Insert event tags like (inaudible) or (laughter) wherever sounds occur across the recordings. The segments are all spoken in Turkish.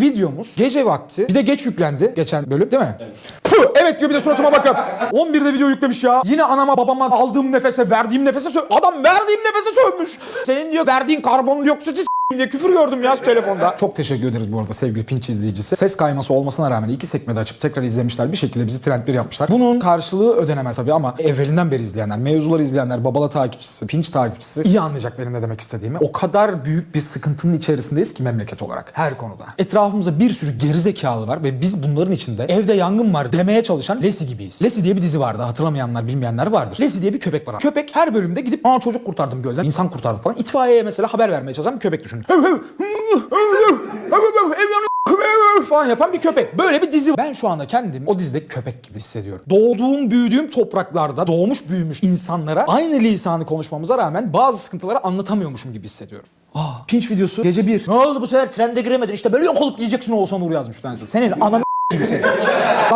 Videomuz gece vakti bir de geç yüklendi geçen bölüm değil mi? Puh, evet diyor bir de suratıma bakıp 11'de video yüklemiş ya. Yine anama babama aldığım nefese verdiğim nefese sö- Adam verdiğim nefese sövmüş. Senin diyor verdiğin karbondioksiti s- diye küfür gördüm ya telefonda. Çok teşekkür ederiz bu arada sevgili Pinç izleyicisi. Ses kayması olmasına rağmen iki sekmede açıp tekrar izlemişler. Bir şekilde bizi trend bir yapmışlar. Bunun karşılığı ödenemez tabii ama evvelinden beri izleyenler, mevzuları izleyenler, babala takipçisi, Pinç takipçisi iyi anlayacak benim ne demek istediğimi. O kadar büyük bir sıkıntının içerisindeyiz ki memleket olarak her konuda. Etrafımızda bir sürü gerizekalı var ve biz bunların içinde evde yangın var demeye çalışan Lesi gibiyiz. Lesi diye bir dizi vardı. Hatırlamayanlar, bilmeyenler vardır. Lesi diye bir köpek var. Köpek her bölümde gidip aa çocuk kurtardım gölden, insan kurtardım falan. İtfaiyeye mesela haber vermeye çalışan bir köpek düşünün. Yanıyor falan yapan bir köpek. Böyle bir dizi. Ben şu anda kendimi o dizideki köpek gibi hissediyorum. Doğduğum, büyüdüğüm topraklarda doğmuş, büyümüş insanlara aynı lisanı konuşmamıza rağmen bazı sıkıntıları anlatamıyormuşum gibi hissediyorum. Aa, pinç videosu gece bir. Ne oldu bu sefer trende giremedin işte böyle yok olup diyeceksin Oğuzhan Uğur yazmış bir tanesi. Senin ananı gibi seni.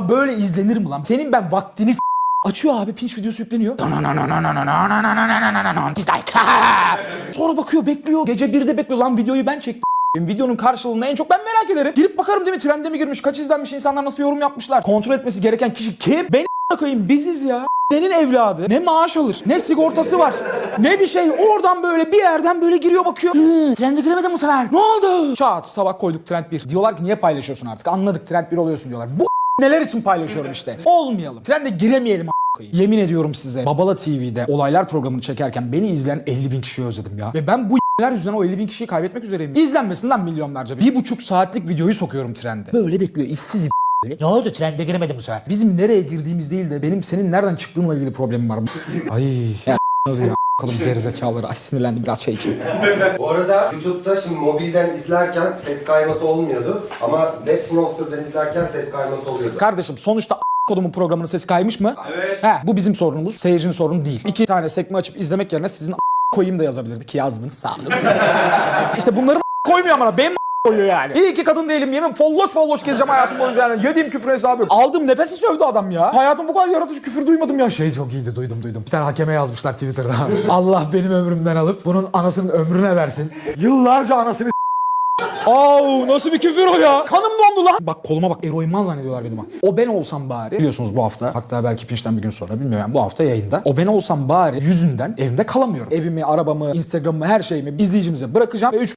Böyle izlenir mi lan? Senin ben vaktini s- Açıyor abi pinç videosu yükleniyor. Dislike. Sonra bakıyor bekliyor. Gece birde bekliyor. Lan videoyu ben çektim. Benim videonun karşılığını en çok ben merak ederim. Girip bakarım değil mi? Trende mi girmiş? Kaç izlenmiş? insanlar nasıl yorum yapmışlar? Kontrol etmesi gereken kişi kim? Ben koyayım biziz ya. Senin evladı ne maaş alır, ne sigortası var, ne bir şey. Oradan böyle bir yerden böyle giriyor bakıyor. Hı, trende giremedin bu sefer. Ne oldu? Çat sabah koyduk trend 1. Diyorlar ki niye paylaşıyorsun artık? Anladık trend 1 oluyorsun diyorlar. Bu neler için paylaşıyorum işte. Olmayalım. Trende giremeyelim. Yemin ediyorum size Babala TV'de olaylar programını çekerken beni izleyen 50 bin kişiyi özledim ya. Ve ben bu ler yüzünden o 50 bin kişiyi kaybetmek üzereyim. İzlenmesin lan milyonlarca. Bir buçuk saatlik videoyu sokuyorum trende. Böyle bekliyor işsiz böyle. Ne oldu trende giremedim bu sefer. Bizim nereye girdiğimiz değil de benim senin nereden çıktığınla ilgili problemim var. (laughs) Ay ya ya bakalım gerizekalıları. Ay sinirlendim biraz şey için. (laughs) Bu arada YouTube'da şimdi mobilden izlerken ses kayması olmuyordu ama Web Browser'dan izlerken ses kayması oluyordu. Kardeşim sonuçta a- kodumun programının sesi kaymış mı? Evet. He, bu bizim sorunumuz. Seyircinin sorunu değil. İki tane sekme açıp izlemek yerine sizin a- koyayım da yazabilirdi ki yazdınız sağ olun. (laughs) işte bunları a- koymuyor ama benim a- koyuyor yani. İyi ki kadın değilim yemin folloş folloş gezeceğim hayatım boyunca yani. Yediğim küfür hesabı yok. Aldığım nefesi sövdü adam ya. Hayatım bu kadar yaratıcı küfür duymadım ya. Şey çok iyiydi duydum duydum. Bir tane hakeme yazmışlar Twitter'da. (laughs) Allah benim ömrümden alıp bunun anasının ömrüne versin. Yıllarca anasını Au nasıl bir küfür o ya? Kanım dondu lan. Bak koluma bak eroinman zannediyorlar benim. ha. O ben olsam bari. Biliyorsunuz bu hafta hatta belki pinçten bir gün sonra bilmiyorum yani bu hafta yayında. O ben olsam bari yüzünden evimde kalamıyorum. Evimi, arabamı, Instagram'ımı her şeyimi izleyicimize bırakacağım ve 3